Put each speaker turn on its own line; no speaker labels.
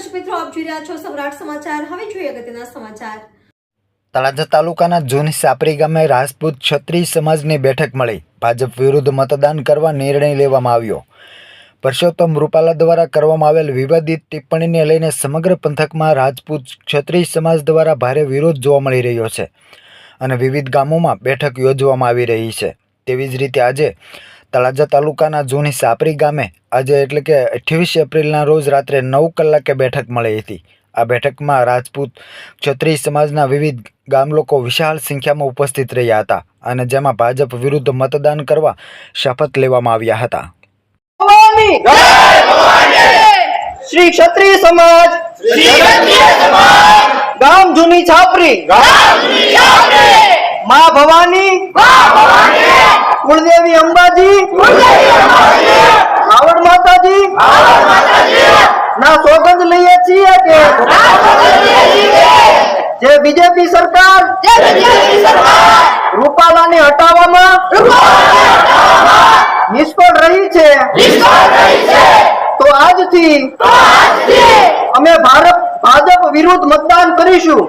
દર્શક
તળાજા તાલુકાના જૂની સાપરી ગામે રાજપૂત ક્ષત્રિય સમાજની બેઠક મળી. ભાજપ વિરુદ્ધ મતદાન કરવા નિર્ણય લેવામાં આવ્યો. પરસોત્તમ રૂપાલા દ્વારા કરવામાં આવેલ વિવાદિત ટિપ્પણીને લઈને સમગ્ર પંથકમાં રાજપૂત ક્ષત્રિય સમાજ દ્વારા ભારે વિરોધ જોવા મળી રહ્યો છે અને વિવિધ ગામોમાં બેઠક યોજવામાં આવી રહી છે. તેવી જ રીતે આજે તળાજા તાલુકાના જૂની સાપરી ગામે આજે એટલે કે અઠ્યાવીસ એપ્રિલના રોજ રાત્રે નવ કલાકે બેઠક મળી હતી. આ બેઠકમાં રાજપૂત ક્ષત્રિય સમાજના વિવિધ ગામ લોકો વિશાળ સંખ્યામાં ઉપસ્થિત રહ્યા હતા અને જેમાં ભાજપ વિરુદ્ધ મતદાન કરવા શપથ લેવામાં આવ્યા હતા.
ભવાની! શ્રી ક્ષત્રિય સમાજ! ગામ જૂની છાપરી! મા ભવાની કુળદેવી અંબાજી. આવડ માતાજી. ના સોગંદ લઈએ છીએ કે? જે બીજેપી સરકાર. રૂપાલાને હટાવવામાં નિષ્ફળ રહી છે. તો આજથી અમે ભારત ભાજપ વિરુદ્ધ મતદાન કરીશું.